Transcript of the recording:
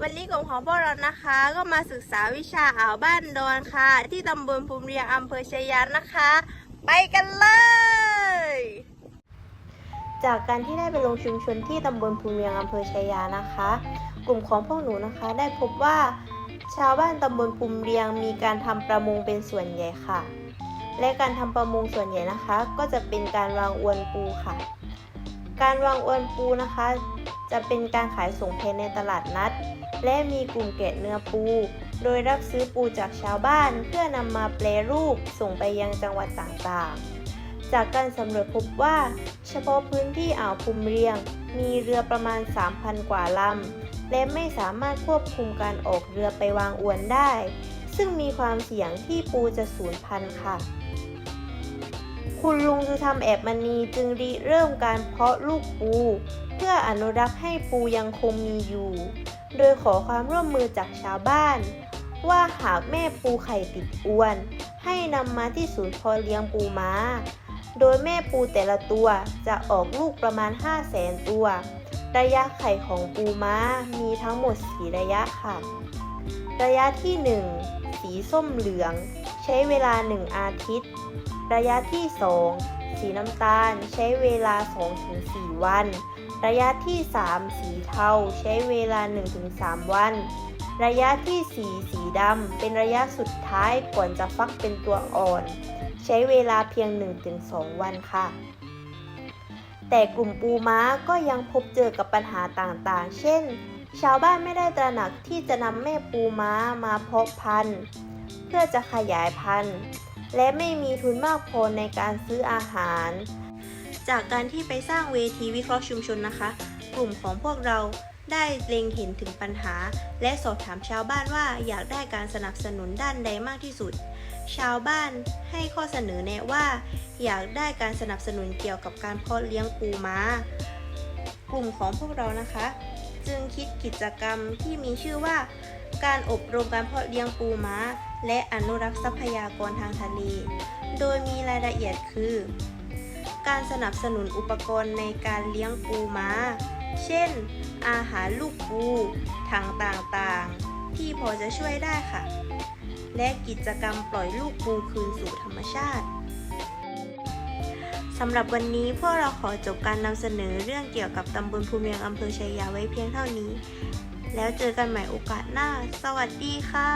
วันนี้กลุ่มของพวกเรานะคะ ก็มาศึกษาวิชาอ่าวบ้านดอนค่ะ ที่ตำบลภูมิเรียงอำเภอชายานนะคะ ไปกันเลย จากการที่ได้ไปลงชุมชนที่ตำบลภูมิเรียงอำเภอชายานะคะ กลุ่มของพวกหนูนะคะ ได้พบว่า ชาวบ้านตำบลภูมิเรียงมีการทำประมงเป็นส่วนใหญ่ค่ะ และการทำประมงส่วนใหญ่นะคะ ก็จะเป็นการวางอวนปูค่ะ การวางอวนปูนะคะ จะเป็นการขายส่งภายในตลาดนัด และมีกลุ่มแกะเนื้อปู โดยรับซื้อปูจากชาวบ้าน เพื่อนำมาแปรรูปส่งไปยังจังหวัดต่างๆ จากการสำรวจพบว่า เฉพาะพื้นที่อ่าวภูมิเรียง มีเรือประมาณ 3,000 กว่าลำ และไม่สามารถควบคุมการออกเรือไปวางอวนได้ ซึ่งมีความเสี่ยงที่ปูจะสูญพันธุ์ค่ะ คุณลุงสุธรรมแอบมณีจึงริเริ่มการเพาะลูกปู เพื่ออนุรักษ์ให้ปูยังคงมีอยู่ โดยขอความร่วมมือจากชาวบ้าน ว่าหากแม่ปูไข่ติดอ้วน ให้นำมาที่ศูนย์เพาะเลี้ยงปูม้า โดยแม่ปูแต่ละตัวจะออกลูกประมาณ 5 0 0แสนตัว ระยะไข่ของปูม้ามีทั้งหมด4ระยะค่ะ ระยะที่ 1 สีส้มเหลือง ใช้เวลา 1 อาทิตย์ ระยะที่ 2 สีน้ำตาลใช้เวลา 2-4 วัน ระยะที่ 3 สีเทาใช้เวลา 1-3 วัน ระยะที่ 4 สีดำเป็นระยะสุดท้ายก่อนจะฟักเป็นตัวอ่อน ใช้เวลาเพียง 1-2 วันค่ะ แต่กลุ่มปูม้าก็ยังพบเจอกับปัญหาต่างๆ เช่น ชาวบ้านไม่ได้ตระหนักที่จะนำแม่ปูม้ามาเพาะพันธุ์ เพื่อจะขยายพันธุ์ และไม่มีทุนมากพอในการซื้ออาหาร จากการที่ไปสร้างเวทีวิเคราะห์ชุมชนนะคะ กลุ่มของพวกเราได้เล็งเห็นถึงปัญหา และสอบถามชาวบ้านว่าอยากได้การสนับสนุนด้านใดมากที่สุด ชาวบ้านให้ข้อเสนอแนะว่า อยากได้การสนับสนุนเกี่ยวกับการเพาะเลี้ยงปูม้า กลุ่มของพวกเรานะคะ จึงคิดกิจกรรมที่มีชื่อว่า การอบรมการเพาะเลี้ยงปูม้า และอนุรักษ์ทรัพยากรทางทะเล โดยมีรายละเอียดคือ การสนับสนุนอุปกรณ์ในการเลี้ยงปูม้า เช่น อาหารลูกปูถังต่างๆ ที่พอจะช่วยได้ค่ะ และกิจกรรมปล่อยลูกปูคืนสู่ธรรมชาติสำหรับวันนี้พวกเราขอจบการนำเสนอเรื่องเกี่ยวกับตำบลภูเมียงอำเภอชัยยาไว้เพียงเท่านี้ แล้วเจอกันใหม่โอกาสหน้า สวัสดีค่ะ